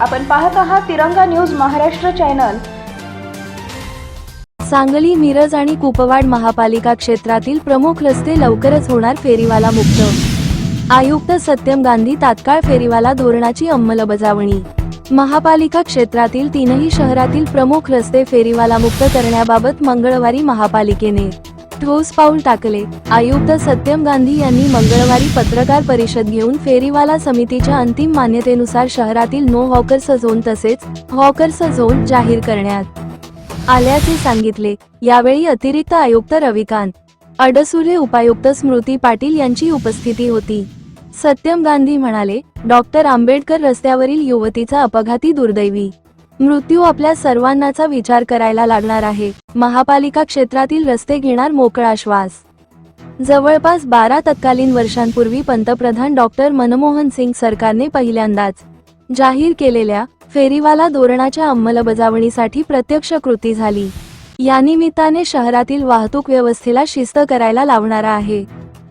आपण पाहत आहात तिरंगा न्यूज महाराष्ट्र चॅनल. सांगली मिरज आणि कुपवाड महापालिका क्षेत्रातील प्रमुख रस्ते लवकरच होणार फेरीवाला मुक्त. आयुक्त सत्यम गांधी तात्काळ फेरीवाला धोरणाची अंमलबजावणी. महापालिका क्षेत्रातील तीनही शहरातील प्रमुख रस्ते फेरीवाला मुक्त करण्याबाबत मंगळवारी महापालिकेने ठोस पाऊल टाकले. आयुक्त सत्यम गांधी यांनी मंगळवारी पत्रकार परिषद घेऊन फेरीवाला समितीच्या अंतिम मान्यतेनुसार शहरातील नो हॉकर्स झोन तसेच हॉकर्स झोन जाहीर करण्यात आल्याचे सांगितले. यावेळी अतिरिक्त आयुक्त रविकांत अडसुरे उपायुक्त स्मृती पाटील यांची उपस्थिती होती. सत्यम गांधी म्हणाले डॉक्टर आंबेडकर रस्त्यावरील युवतीचा अपघाती दुर्दैवी मृत्यू आपल्या सर्वांनाचा विचार करायला लागणार आहे. महापालिका क्षेत्रातील रस्ते घेणार मोकळा श्वास. जवळपास बारा तत्कालीन वर्षांपूर्वी पंतप्रधान डॉक्टर मनमोहन सिंग सरकारने पहिल्यांदाच जाहीर केलेल्या फेरीवाला धोरणाच्या अंमलबजावणीसाठी प्रत्यक्ष कृती झाली. या निमित्ताने शहरातील वाहतूक व्यवस्थेला शिस्त करायला लावणारा आहे.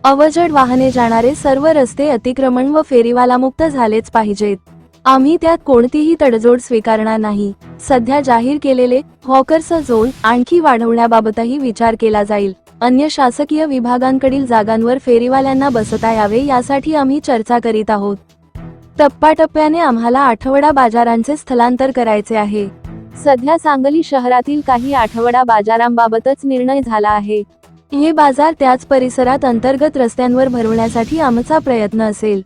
अवजड वाहने जाणारे सर्व रस्ते अतिक्रमण व फेरीवाला मुक्त झालेच पाहिजेत. आम्ही त्यात कोणतीही तडजोड स्वीकारणार नाही. सध्या जाहीर केलेले हॉकर्स झोन आणखी वाढवण्याबाबतही विचार केला जाईल. अन्य शासकीय विभागांकडील जागांवर फेरीवाल्यांना बसता यावे यासाठी आम्ही चर्चा करीत आहोत. टप्प्याटप्प्याने आम्हाला आठवडा बाजारांचे स्थलांतर करायचे आहे. सध्या सांगली शहरातील काही आठवडा बाजारांबाबतच निर्णय झाला आहे. हे बाजार त्याच परिसरात अंतर्गत रस्त्यांवर भरवण्यासाठी आमचा प्रयत्न असेल.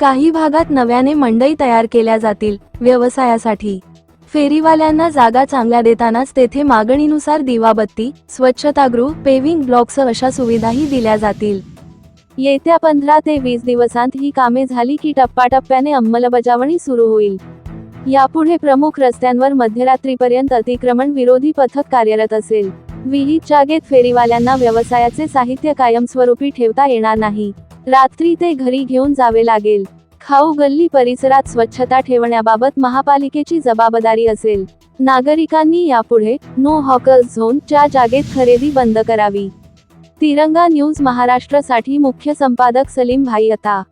काही भागात नव्याने मंडई तयार केल्या जातील व्यवसायासाठी. फेरीवाल्यांना जागा चांगल्या देतानाच तेथे मागणीनुसार दिवाबत्ती स्वच्छतागृह पेविंग ब्लॉक्स अशा सुविधाही दिल्या जातील. येत्या पंधरा ते वीस दिवसांत ही कामे झाली की टप्प्याटप्प्याने अंमलबजावणी सुरू होईल. यापुढे प्रमुख रस्त्यांवर मध्यरात्रीपर्यंत अतिक्रमण विरोधी पथक कार्यरत असेल. विहित जागेत फेरीवाल्यांना व्यवसायाचे साहित्य कायमस्वरूपी ठेवता येणार नाही. रात्री ते घरी घेऊन जावे लागेल. खाऊ गल्ली परिसरात स्वच्छता ठेवण्याबाबत महापालिकेची जबाबदारी असेल. नागरिकांनी यापुढे नो हॉकर्स झोन च्या जागेत खरेदी बंद करावी. तिरंगा न्यूज महाराष्ट्रसाठी मुख्य संपादक सलीम भाई अता.